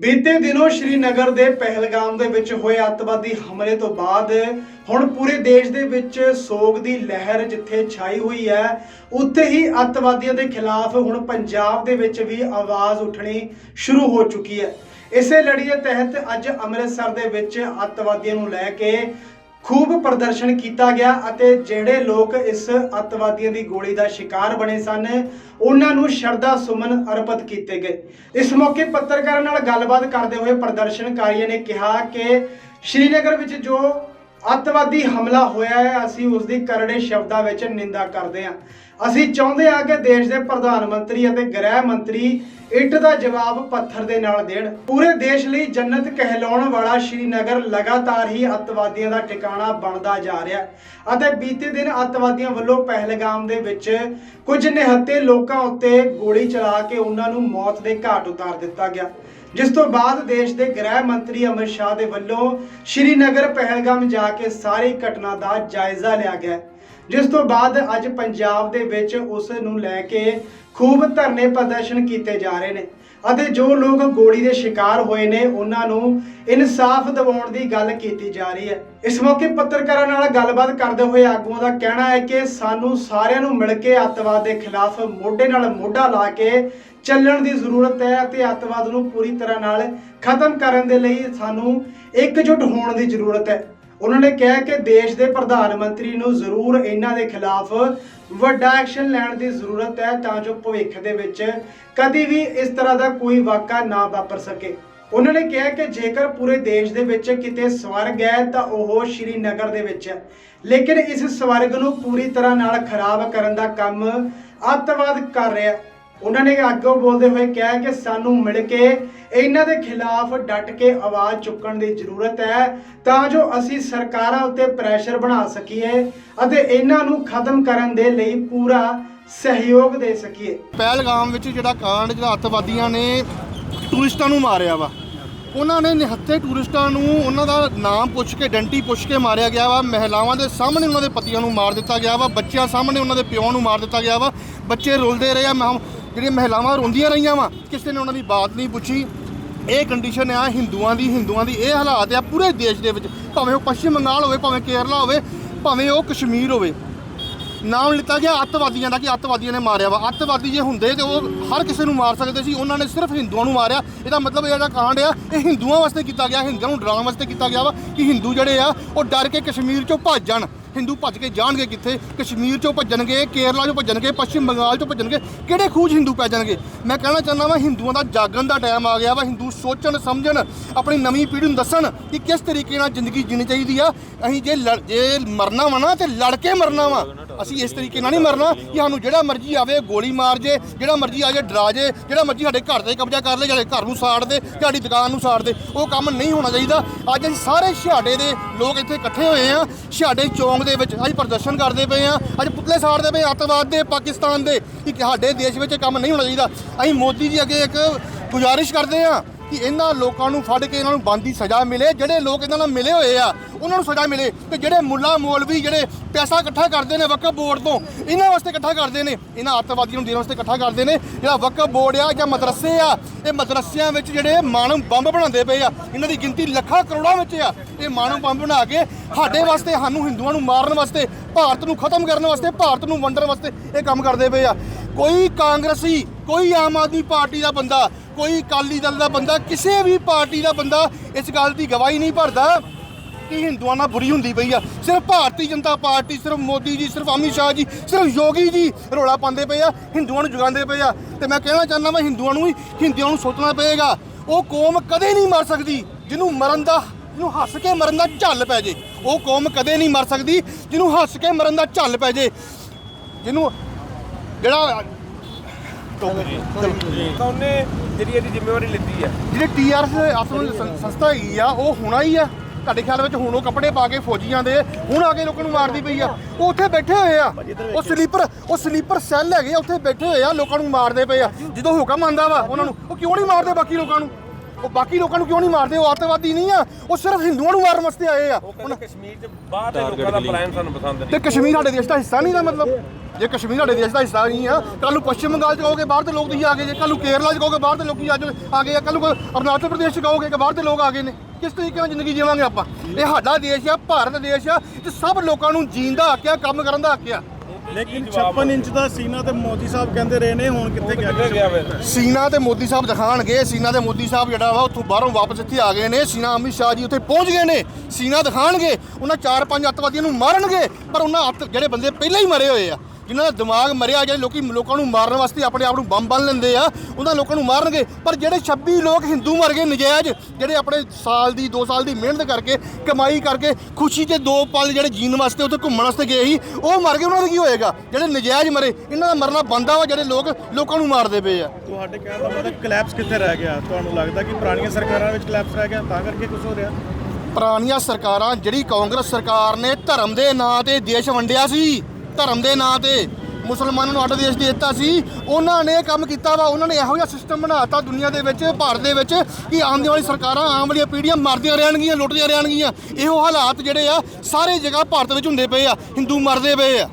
ਬੀਤੇ ਦਿਨੋਂ ਸ਼੍ਰੀਨਗਰ ਦੇ ਪਹਿਲਗਾਮ ਦੇ ਵਿੱਚ ਹੋਏ ਅੱਤਵਾਦੀ ਹਮਲੇ ਤੋਂ ਬਾਅਦ ਹੁਣ ਪੂਰੇ ਦੇਸ਼ ਦੇ ਵਿੱਚ ਸੋਗ ਦੀ ਲਹਿਰ ਜਿੱਥੇ ਛਾਈ ਹੋਈ ਹੈ, ਉੱਥੇ ਹੀ ਅੱਤਵਾਦੀਆਂ ਦੇ ਖਿਲਾਫ ਹੁਣ ਪੰਜਾਬ ਦੇ ਵਿੱਚ ਵੀ ਆਵਾਜ਼ ਉੱਠਣੀ ਸ਼ੁਰੂ ਹੋ ਚੁੱਕੀ ਹੈ। ਇਸੇ ਲੜੀ ਦੇ ਤਹਿਤ ਅੱਜ ਅੰਮ੍ਰਿਤਸਰ ਦੇ ਵਿੱਚ ਅੱਤਵਾਦੀਆਂ ਨੂੰ ਲੈ ਕੇ ਖੂਬ ਪ੍ਰਦਰਸ਼ਨ ਕੀਤਾ ਗਿਆ ਅਤੇ ਜਿਹੜੇ ਲੋਕ ਇਸ ਅੱਤਵਾਦੀਆਂ ਦੀ ਗੋਲੀ ਦਾ ਸ਼ਿਕਾਰ ਬਣੇ ਸਨ, ਉਹਨਾਂ ਨੂੰ ਸ਼ਰਧਾ ਸੁਮਨ ਅਰਪਿਤ ਕੀਤੇ ਗਏ। ਇਸ ਮੌਕੇ ਪੱਤਰਕਾਰਾਂ ਨਾਲ ਗੱਲਬਾਤ ਕਰਦੇ ਹੋਏ ਪ੍ਰਦਰਸ਼ਨਕਾਰੀਆਂ ਨੇ ਕਿਹਾ ਕਿ ਸ਼੍ਰੀਨਗਰ ਵਿੱਚ ਜੋ ਅੱਤਵਾਦੀ ਹਮਲਾ ਹੋਇਆ ਹੈ, ਅਸੀਂ ਉਸ ਦੀ ਕਰੜੇ ਸ਼ਬਦਾਂ ਵਿੱਚ ਨਿੰਦਾ ਕਰਦੇ ਹਾਂ। ਅਸੀਂ ਚਾਹੁੰਦੇ ਹਾਂ ਕਿ ਦੇਸ਼ ਦੇ ਪ੍ਰਧਾਨ ਮੰਤਰੀ ਅਤੇ ਗ੍ਰਹਿ ਮੰਤਰੀ ਇੱਟ ਦਾ ਜਵਾਬ ਪੱਥਰ ਦੇ ਨਾਲ ਦੇਣ। ਪੂਰੇ ਦੇਸ਼ ਲਈ ਜੰਨਤ ਕਹਿਲਾਉਣ ਵਾਲਾ ਸ਼੍ਰੀਨਗਰ ਲਗਾਤਾਰ ਹੀ ਅੱਤਵਾਦੀਆਂ ਦਾ ਟਿਕਾਣਾ ਬਣਦਾ ਜਾ ਰਿਹਾ ਅਤੇ ਬੀਤੇ ਦਿਨ ਅੱਤਵਾਦੀਆਂ ਵੱਲੋਂ ਪਹਿਲਗਾਮ ਦੇ ਵਿੱਚ ਕੁਝ ਨਿਹੱਤੇ ਲੋਕਾਂ ਉੱਤੇ ਗੋਲੀ ਚਲਾ ਕੇ ਉਹਨਾਂ ਨੂੰ ਮੌਤ ਦੇ ਘਾਟ ਉਤਾਰ ਦਿੱਤਾ ਗਿਆ। ਜਿਸ ਤੋਂ ਬਾਅਦ ਦੇਸ਼ ਦੇ ਗ੍ਰਹਿ ਮੰਤਰੀ ਅਮਿਤ ਸ਼ਾਹ ਦੇ ਵੱਲੋਂ ਸ਼੍ਰੀਨਗਰ ਪਹਿਲਗਾਮ ਜਾ ਕੇ ਸਾਰੀ ਘਟਨਾ ਦਾ ਜਾਇਜ਼ਾ ਲਿਆ ਗਿਆ ਜਿਸ ਤੋਂ ਬਾਅਦ ਅੱਜ ਪੰਜਾਬ ਦੇ ਵਿੱਚ ਉਸ ਨੂੰ ਲੈ ਕੇ ਖੂਬ ਧਰਨੇ ਪ੍ਰਦਰਸ਼ਨ ਕੀਤੇ ਜਾ ਰਹੇ ਨੇ ਅਤੇ ਜੋ ਲੋਕ ਗੋਲੀ ਦੇ ਸ਼ਿਕਾਰ ਹੋਏ ਨੇ, ਉਹਨਾਂ ਨੂੰ ਇਨਸਾਫ ਦਿਵਾਉਣ ਦੀ ਗੱਲ ਕੀਤੀ ਜਾ ਰਹੀ ਹੈ। ਇਸ ਮੌਕੇ ਪੱਤਰਕਾਰਾਂ ਨਾਲ ਗੱਲਬਾਤ ਕਰਦੇ ਹੋਏ ਆਗੂਆਂ ਦਾ ਕਹਿਣਾ ਹੈ ਕਿ ਸਾਨੂੰ ਸਾਰਿਆਂ ਨੂੰ ਮਿਲ ਕੇ ਅੱਤਵਾਦ ਦੇ ਖਿਲਾਫ ਮੋਢੇ ਨਾਲ ਮੋਢਾ ਲਾ ਕੇ ਚੱਲਣ ਦੀ ਜ਼ਰੂਰਤ ਹੈ ਅਤੇ ਅੱਤਵਾਦ ਨੂੰ ਪੂਰੀ ਤਰ੍ਹਾਂ ਨਾਲ ਖਤਮ ਕਰਨ ਦੇ ਲਈ ਸਾਨੂੰ ਇਕਜੁੱਟ ਹੋਣ ਦੀ ਜ਼ਰੂਰਤ ਹੈ। ਉਹਨਾਂ ਨੇ ਕਿਹਾ ਕਿ ਦੇਸ਼ ਦੇ ਪ੍ਰਧਾਨ ਮੰਤਰੀ ਨੂੰ ਜ਼ਰੂਰ ਇਹਨਾਂ ਦੇ ਖਿਲਾਫ ਵੱਡਾ ਐਕਸ਼ਨ ਲੈਣ ਦੀ ਜ਼ਰੂਰਤ ਹੈ ਤਾਂ ਜੋ ਭਵਿੱਖ ਦੇ ਵਿੱਚ ਕਦੀ ਵੀ ਇਸ ਤਰ੍ਹਾਂ ਦਾ ਕੋਈ ਵਾਕਾ ਨਾ ਵਾਪਰ ਸਕੇ। ਉਹਨਾਂ ਨੇ ਕਿਹਾ ਕਿ ਜੇਕਰ ਪੂਰੇ ਦੇਸ਼ ਦੇ ਵਿੱਚ ਕਿਤੇ ਸਵਰਗ ਹੈ ਤਾਂ ਉਹ ਸ਼੍ਰੀਨਗਰ ਦੇ ਵਿੱਚ ਹੈ। ਲੇਕਿਨ ਇਸ ਸਵਰਗ ਨੂੰ ਪੂਰੀ ਤਰ੍ਹਾਂ ਨਾਲ ਖਰਾਬ ਕਰਨ ਦਾ ਕੰਮ ਅੱਤਵਾਦ ਕਰ ਰਿਹਾ ਹੈ। ਉਹਨਾਂ ਨੇ ਅੱਗੋਂ ਬੋਲਦੇ ਹੋਏ ਕਿਹਾ ਕਿ ਸਾਨੂੰ ਮਿਲ ਕੇ ਇਹਨਾਂ ਦੇ ਖਿਲਾਫ ਡਟ ਕੇ ਆਵਾਜ਼ ਚੁੱਕਣ ਦੀ ਜ਼ਰੂਰਤ ਹੈ, ਤਾਂ ਜੋ ਅਸੀਂ ਸਰਕਾਰਾਂ ਉੱਤੇ ਪ੍ਰੈਸ਼ਰ ਬਣਾ ਸਕੀਏ ਅਤੇ ਇਹਨਾਂ ਨੂੰ ਖਤਮ ਕਰਨ ਦੇ ਲਈ ਪੂਰਾ ਸਹਿਯੋਗ ਦੇ ਸਕੀਏ। ਪਹਿਲਗਾਮ ਵਿੱਚ ਜਿਹੜਾ ਕਾਂਡ, ਜਿਹੜਾ ਅੱਤਵਾਦੀਆਂ ਨੇ ਟੂਰਿਸਟਾਂ ਨੂੰ ਮਾਰਿਆ ਵਾ, ਉਹਨਾਂ ਨੇ ਨਿਹੱਥੇ ਟੂਰਿਸਟਾਂ ਨੂੰ ਉਹਨਾਂ ਦਾ ਨਾਮ ਪੁੱਛ ਕੇ ਆਇਡੈਂਟੀ ਪੁੱਛ ਕੇ ਮਾਰਿਆ ਗਿਆ ਵਾ, ਮਹਿਲਾਵਾਂ ਦੇ ਸਾਹਮਣੇ ਉਹਨਾਂ ਦੇ ਪਤੀਆਂ ਨੂੰ ਮਾਰ ਦਿੱਤਾ ਗਿਆ ਵਾ, ਬੱਚਿਆਂ ਸਾਹਮਣੇ ਉਹਨਾਂ ਦੇ ਪਿਓ ਨੂੰ ਮਾਰ ਦਿੱਤਾ ਗਿਆ ਵਾ, ਬੱਚੇ ਰੁਲਦੇ ਰਹੇ ਆ ਮਹਾਂ- ਜਿਹੜੀਆਂ ਮਹਿਲਾਵਾਂ ਰੋਂਦੀਆਂ ਰਹੀਆਂ ਵਾ, ਕਿਸੇ ਨੇ ਉਹਨਾਂ ਦੀ ਬਾਤ ਨਹੀਂ ਪੁੱਛੀ। ਇਹ ਕੰਡੀਸ਼ਨ ਆ, ਹਿੰਦੂਆਂ ਦੀ ਹਿੰਦੂਆਂ ਦੀ, ਇਹ ਹਾਲਾਤ ਆ ਪੂਰੇ ਦੇਸ਼ ਦੇ ਵਿੱਚ। ਭਾਵੇਂ ਉਹ ਪੱਛਮ ਬੰਗਾਲ ਹੋਵੇ, ਭਾਵੇਂ ਕੇਰਲਾ ਹੋਵੇ, ਭਾਵੇਂ ਉਹ ਕਸ਼ਮੀਰ ਹੋਵੇ। ਨਾਮ ਲਿੱਤਾ ਗਿਆ ਅੱਤਵਾਦੀਆਂ ਦਾ ਕਿ ਅੱਤਵਾਦੀਆਂ ਨੇ ਮਾਰਿਆ ਵਾ। ਅੱਤਵਾਦੀ ਜੇ ਹੁੰਦੇ ਤੇ ਉਹ ਹਰ ਕਿਸੇ ਨੂੰ ਮਾਰ ਸਕਦੇ ਸੀ, ਉਹਨਾਂ ਨੇ ਸਿਰਫ ਹਿੰਦੂਆਂ ਨੂੰ ਮਾਰਿਆ। ਇਹਦਾ ਮਤਲਬ ਇਹ ਜਿਹੜਾ ਕਾਂਡ ਆ, ਇਹ ਹਿੰਦੂਆਂ ਵਾਸਤੇ ਕੀਤਾ ਗਿਆ, ਹਿੰਦੂਆਂ ਨੂੰ ਡਰਾਉਣ ਵਾਸਤੇ ਕੀਤਾ ਗਿਆ ਵਾ ਕਿ ਹਿੰਦੂ ਜਿਹੜੇ ਆ, ਉਹ ਡਰ ਕੇ ਕਸ਼ਮੀਰ ਚੋਂ ਭੱਜ ਜਾਣ। ਹਿੰਦੂ ਭੱਜ ਕੇ ਜਾਣਗੇ ਕਿੱਥੇ? ਕਸ਼ਮੀਰ ਚੋਂ ਭੱਜਣਗੇ, ਕੇਰਲਾ ਚੋਂ ਭੱਜਣਗੇ, ਪੱਛਮ ਬੰਗਾਲ ਚੋਂ ਭੱਜਣਗੇ। ਕਿਹੜੇ ਖੂਜ ਹਿੰਦੂ ਪੈ ਜਾਣਗੇ? ਮੈਂ ਕਹਿਣਾ ਚਾਹੁੰਦਾ ਵਾਂ, ਹਿੰਦੂਆਂ ਦਾ ਜਾਗਣ ਦਾ ਟਾਈਮ ਆ ਗਿਆ ਵਾ। ਹਿੰਦੂ ਸੋਚਣ, ਸਮਝਣ, ਆਪਣੀ ਨਵੀਂ ਪੀੜ੍ਹੀ ਨੂੰ ਦੱਸਣ ਕਿ ਕਿਸ ਤਰੀਕੇ ਨਾਲ ਜ਼ਿੰਦਗੀ ਜੀਣੀ ਚਾਹੀਦੀ ਆ। ਅਸੀਂ ਜੇ ਲੜ- ਜੇ ਮਰਨਾ ਵਾ ਨਾ, ਤੇ ਲੜ ਕੇ ਮਰਨਾ ਵਾ। ਅਸੀਂ ਇਸ ਤਰੀਕੇ ਨਾਲ ਨਹੀਂ ਮਰਨਾ ਕਿ ਸਾਨੂੰ ਜਿਹੜਾ ਮਰਜ਼ੀ ਆਵੇ, ਗੋਲੀ ਮਾਰ ਜੇ, ਜਿਹੜਾ ਮਰਜ਼ੀ ਆ ਜੇ, ਡਰਾ ਜੇ, ਜਿਹੜਾ ਮਰਜ਼ੀ ਸਾਡੇ ਘਰ ਤੇ ਕਬਜ਼ਾ ਕਰ ਲੇ ਸਾਡੇ ਘਰ ਨੂੰ ਸਾੜ ਦੇ ਸਾਡੀ ਦੁਕਾਨ ਨੂੰ ਸਾੜ ਦੇ, ਉਹ ਕੰਮ ਨਹੀਂ ਹੋਣਾ ਚਾਹੀਦਾ। ਅੱਜ ਅਸੀਂ ਸਾਰੇ ਛਾੜੇ ਦੇ ਲੋਕ ਇੱਥੇ ਇਕੱਠੇ ਹੋਏ ਆ ਛਾੜੇ ਚੌਂਕ ਦੇ ਵਿੱਚ ਅਸੀਂ ਪ੍ਰਦਰਸ਼ਨ ਕਰਦੇ ਪਏ ਆ ਅੱਜ ਪੁਤਲੇ ਸਾੜਦੇ ਪਏ ਅੱਤਵਾਦ ਦੇ, ਪਾਕਿਸਤਾਨ ਦੇ। ਕਿ ਸਾਡੇ ਦੇਸ਼ ਵਿੱਚ ਇਹ ਕੰਮ ਨਹੀਂ ਹੋਣਾ ਚਾਹੀਦਾ। ਅਸੀਂ ਮੋਦੀ ਜੀ ਅੱਗੇ ਇੱਕ ਗੁਜ਼ਾਰਿਸ਼ ਕਰਦੇ ਆ ਕਿ ਇਹਨਾਂ ਲੋਕਾਂ ਨੂੰ ਫੜ ਕੇ ਇਹਨਾਂ ਨੂੰ ਬੰਦੀ ਸਜ਼ਾ ਮਿਲੇ, ਜਿਹੜੇ ਲੋਕ ਇਹਨਾਂ ਨਾਲ ਮਿਲੇ ਹੋਏ ਆ, ਉਹਨਾਂ ਨੂੰ ਸਜ਼ਾ ਮਿਲੇ। ਤੇ ਜਿਹੜੇ ਮੁੱਲਾ ਮੌਲਵੀ ਜਿਹੜੇ ਪੈਸਾ ਇਕੱਠਾ ਕਰਦੇ ਨੇ ਵਕਫ ਬੋਰਡ ਤੋਂ, ਇਹਨਾਂ ਵਾਸਤੇ ਇਕੱਠਾ ਕਰਦੇ ਨੇ। ਇਹਨਾਂ ਅੱਤਵਾਦੀਆਂ ਨੂੰ ਦੇਣ ਵਾਸਤੇ ਇਕੱਠਾ ਕਰਦੇ ਨੇ। ਜਿਹੜਾ ਵਕਫ ਬੋਰਡ ਆ ਜਾਂ ਮਦਰਸੇ ਆ, ਇਹ ਮਦਰਸਿਆਂ ਵਿੱਚ ਜਿਹੜੇ ਮਾਨਵ ਬੰਬ ਬਣਾਉਂਦੇ ਪਏ ਆ, ਇਹਨਾਂ ਦੀ ਗਿਣਤੀ ਲੱਖਾਂ ਕਰੋੜਾਂ ਵਿੱਚ ਆ। ਇਹ ਮਾਨਵ ਬੰਬ ਬਣਾ ਕੇ ਸਾਡੇ ਵਾਸਤੇ, ਸਾਨੂੰ ਹਿੰਦੂਆਂ ਨੂੰ ਮਾਰਨ ਵਾਸਤੇ, ਭਾਰਤ ਨੂੰ ਖਤਮ ਕਰਨ ਵਾਸਤੇ, ਭਾਰਤ ਨੂੰ ਵੰਡਣ ਵਾਸਤੇ ਇਹ ਕੰਮ ਕਰਦੇ ਪਏ ਆ। ਕੋਈ ਕਾਂਗਰਸੀ, ਕੋਈ ਆਮ ਆਦਮੀ ਪਾਰਟੀ ਦਾ ਬੰਦਾ, ਕੋਈ ਅਕਾਲੀ ਦਲ ਦਾ ਬੰਦਾ, ਕਿਸੇ ਵੀ ਪਾਰਟੀ ਦਾ ਬੰਦਾ ਇਸ ਗੱਲ ਦੀ ਗਵਾਹੀ ਨਹੀਂ ਭਰਦਾ ਕਿ ਹਿੰਦੂਆਂ ਨਾਲ ਬੁਰੀ ਹੁੰਦੀ ਪਈ ਆ। ਸਿਰਫ ਭਾਰਤੀ ਜਨਤਾ ਪਾਰਟੀ, ਸਿਰਫ ਮੋਦੀ ਜੀ, ਸਿਰਫ ਅਮਿਤ ਸ਼ਾਹ ਜੀ, ਸਿਰਫ ਯੋਗੀ ਜੀ ਰੋਲਾ ਪਾਉਂਦੇ ਪਏ ਆ, ਹਿੰਦੂਆਂ ਨੂੰ ਜਗਾਉਂਦੇ ਪਏ ਆ। ਤੇ ਮੈਂ ਕਹਿਣਾ ਚਾਹੁੰਦਾ ਮੈਂ ਹਿੰਦੂਆਂ ਨੂੰ ਹੀ ਹਿੰਦੂਆਂ ਨੂੰ ਸੋਚਣਾ ਪਏਗਾ। ਉਹ ਕੌਮ ਕਦੇ ਨਹੀਂ ਮਰ ਸਕਦੀ, ਜਿਹਨੂੰ ਮਰਨ ਦਾ, ਜਿਹਨੂੰ ਹੱਸ ਕੇ ਮਰਨ ਦਾ ਝੱਲ ਪੈ ਜੇ। ਉਹ ਕੌਮ ਕਦੇ ਨਹੀਂ ਮਰ ਸਕਦੀ, ਜਿਹਨੂੰ ਹੱਸ ਕੇ ਮਰਨ ਦਾ ਝੱਲ ਪੈ ਜੇ। ਜਿਹਨੂੰ ਜਿਹੜਾ ਤਾਂ ਉਹਨੇ ਜਿਹੜੀ ਇਹਦੀ ਜ਼ਿੰਮੇਵਾਰੀ ਲਿੱਤੀ ਹੈ ਜਿਹੜੇ ਟੀਆਰਐਸ ਸੰ- ਸੰਸਥਾ ਹੈਗੀ ਆ ਉਹ ਹੋਣਾ ਹੀ ਆ। ਤੁਹਾਡੇ ਖਿਆਲ ਵਿੱਚ ਹੁਣ ਉਹ ਕੱਪੜੇ ਪਾ ਕੇ ਫੌਜੀਆਂ ਦੇ ਹੁਣ ਆ ਕੇ ਲੋਕਾਂ ਨੂੰ ਮਾਰਦੀ ਪਈ ਆ। ਉਹ ਉੱਥੇ ਬੈਠੇ ਹੋਏ ਆ। ਉਹ ਸਲੀਪਰ ਉਹ ਸਲੀਪਰ ਸੈੱਲ ਹੈਗੇ ਆ, ਉੱਥੇ ਬੈਠੇ ਹੋਏ ਆ ਲੋਕਾਂ ਨੂੰ ਮਾਰਦੇ ਪਏ ਆ। ਜਦੋਂ ਹੁਕਮ ਆਂਦਾ ਵਾ ਉਹਨਾਂ ਨੂੰ ਉਹ ਕਿਉਂ ਨਹੀਂ ਮਾਰਦੇ ਬਾਕੀ ਲੋਕਾਂ ਨੂੰ? ਉਹ ਬਾਕੀ ਲੋਕਾਂ ਨੂੰ ਕਿਉਂ ਨਹੀਂ ਮਾਰਦੇ? ਉਹ ਅੱਤਵਾਦੀ ਨਹੀਂ ਆ। ਉਹ ਸਿਰਫ ਹਿੰਦੂਆਂ ਨੂੰ ਮਾਰਨ ਵਾਸਤੇ ਆਏ ਆ। ਉਹ ਕਹਿੰਦੇ ਕਸ਼ਮੀਰ 'ਚ ਬਾਹਰ ਦੇ ਲੋਕਾਂ ਦਾ ਪਲਾਨ ਸਾਨੂੰ ਪਸੰਦ ਤੇ ਨਹੀਂ ਕਸ਼ਮੀਰ ਸਾਡੇ ਦੇਸ਼ ਦਾ ਹਿੱਸਾ ਨਹੀਂ ਦਾ ਮਤਲਬ। ਜੇ ਕਸ਼ਮੀਰ ਸਾਡੇ ਦੇਸ਼ ਦਾ ਹਿੱਸਾ ਨਹੀਂ ਆ ਕੱਲ ਨੂੰ ਪੱਛਮ ਬੰਗਾਲ ਚ ਕਹੋਗੇ ਬਾਹਰ ਦੇ ਲੋਕ ਤੁਸੀਂ ਆ ਗਏ ਜੇ ਕੱਲ ਨੂੰ ਕੇਰਲਾ ਚ ਕਹੋਗੇ ਬਾਹਰ ਦੇ ਲੋਕੀ ਅੱਜ ਆ ਗਏ ਆ ਕੱਲ ਨੂੰ ਅਰੁਣਾਚਲ ਪ੍ਰਦੇਸ਼ ਚ ਕਹੋਗੇ ਕਿ ਬਾਹਰ ਦੇ ਲੋਕ ਆ ਗਏ ਨੇ। ਕਿਸ ਤਰੀਕੇ ਨਾਲ ਜ਼ਿੰਦਗੀ ਜੀਵਾਂਗੇ ਆਪਾਂ? ਇਹ ਸਾਡਾ ਦੇਸ਼ ਆ ਭਾਰਤ ਦੇਸ਼ ਆ ਤੇ ਸਭ ਲੋਕਾਂ ਨੂੰ ਜੀਣ ਦਾ ਹੱਕ ਆ ਕੰਮ ਕਰਨ ਦਾ ਹੱਕ ਆ। ਲੇਕਿਨ 56 ਇੰਚ ਦਾ ਸੀਨਾ ਤੇ ਮੋਦੀ ਸਾਹਿਬ ਕਹਿੰਦੇ ਰਹੇ ਨੇ ਹੁਣ ਕਿੱਥੇ ਗਿਆ ਸੀਨਾ ਤੇ ਮੋਦੀ ਸਾਹਿਬ ਦਿਖਾਣਗੇ ਸੀਨਾ ਤੇ ਮੋਦੀ ਸਾਹਿਬ ਜਿਹੜਾ ਵਾ ਉੱਥੋਂ ਬਾਹਰੋਂ ਵਾਪਸ ਇੱਥੇ ਆ ਗਏ ਨੇ ਸੀਨਾ ਅਮਿਤ ਸ਼ਾਹ ਜੀ ਉੱਥੇ ਪਹੁੰਚ ਗਏ ਨੇ ਸੀਨਾ ਦਿਖਾਣਗੇ ਉਹਨਾਂ ਚਾਰ ਪੰਜ ਅੱਤਵਾਦੀਆਂ ਨੂੰ ਮਾਰਨਗੇ ਪਰ ਉਹਨਾਂ ਅੱਤ ਜਿਹੜੇ ਬੰਦੇ ਪਹਿਲਾਂ ਹੀ ਮਰੇ ਹੋਏ ਆ। ਜਿਨ੍ਹਾਂ ਦਾ ਦਿਮਾਗ ਮਰਿਆ ਜਿਹੜੇ ਲੋਕੀ ਲੋਕਾਂ ਨੂੰ ਮਾਰਨ ਵਾਸਤੇ ਆਪਣੇ ਆਪ ਨੂੰ ਬੰਬ ਬੰਨ ਲੈਂਦੇ ਆ ਉਹਨਾਂ ਲੋਕਾਂ ਨੂੰ ਮਾਰਨਗੇ। ਪਰ ਜਿਹੜੇ 26 ਲੋਕ ਹਿੰਦੂ ਮਰ ਗਏ ਨਜਾਇਜ਼ ਜਿਹੜੇ ਆਪਣੇ ਸਾਲ ਦੀ 2 ਸਾਲ ਦੀ ਮਿਹਨਤ ਕਰਕੇ ਕਮਾਈ ਕਰਕੇ ਖੁਸ਼ੀ ਤੇ ਦੋ ਪਲ ਜਿਹੜੇ ਜੀਣ ਵਾਸਤੇ ਉੱਥੇ ਘੁੰਮਣ ਵਾਸਤੇ ਗਏ ਸੀ ਉਹ ਮਰ ਗਏ ਉਹਨਾਂ ਦਾ ਕੀ ਹੋਏਗਾ? ਜਿਹੜੇ ਨਜਾਇਜ਼ ਮਰੇ ਇਹਨਾਂ ਦਾ ਮਰਨਾ ਬੰਦਾ ਵਾ ਜਿਹੜੇ ਲੋਕ ਲੋਕਾਂ ਨੂੰ ਮਾਰਦੇ ਪਏ ਆ। ਤੁਹਾਡੇ ਕਹਿਣ ਦਾ ਮਤਲਬ ਕਲੈਪਸ ਕਿੱਥੇ ਰਹਿ ਗਿਆ? ਤੁਹਾਨੂੰ ਲੱਗਦਾ ਕਿ ਪੁਰਾਣੀਆਂ ਸਰਕਾਰਾਂ ਵਿੱਚ ਕਲੈਪਸ ਰਹਿ ਗਿਆ? ਤਾਂ ਕਰਕੇ ਕੁਝ ਹੋ ਰਿਹਾ? ਪੁਰਾਣੀਆਂ ਸਰਕਾਰਾਂ ਜਿਹੜੀ ਕਾਂਗਰਸ ਸਰਕਾਰ ਨੇ ਧਰਮ ਦੇ ਨਾਂ ਤੇ ਦੇਸ਼ ਵੰਡਿਆ ਸੀ ਧਰਮ ਦੇ ਨਾਂ ਤੇ ਮੁਸਲਮਾਨਾਂ ਨੂੰ ਅੱਡ ਦੇਸ਼ ਦੇ ਦਿੱਤਾ ਸੀ। ਉਹਨਾਂ ਨੇ ਕੰਮ ਕੀਤਾ ਵਾ, ਉਹਨਾਂ ਨੇ ਇਹੋ ਜਿਹਾ ਸਿਸਟਮ ਬਣਾਤਾ ਦੁਨੀਆ ਦੇ ਵਿੱਚ, ਭਾਰਤ ਦੇ ਵਿੱਚ, ਕਿ ਆਉਣ ਵਾਲੀ ਸਰਕਾਰਾਂ ਆਉਣ ਵਾਲੀਆਂ ਪੀੜ੍ਹੀਆਂ ਮਰਦੀਆਂ ਰਹਿਣਗੀਆਂ, ਲੁੱਟਦੀਆਂ ਰਹਿਣਗੀਆਂ। ਇਹੋ ਹਾਲਾਤ ਜਿਹੜੇ ਆ, ਸਾਰੇ ਜਗ੍ਹਾ ਭਾਰਤ ਵਿੱਚ ਹੁੰਦੇ ਪਏ ਆ, ਹਿੰਦੂ ਮਰਦੇ ਪਏ ਆ।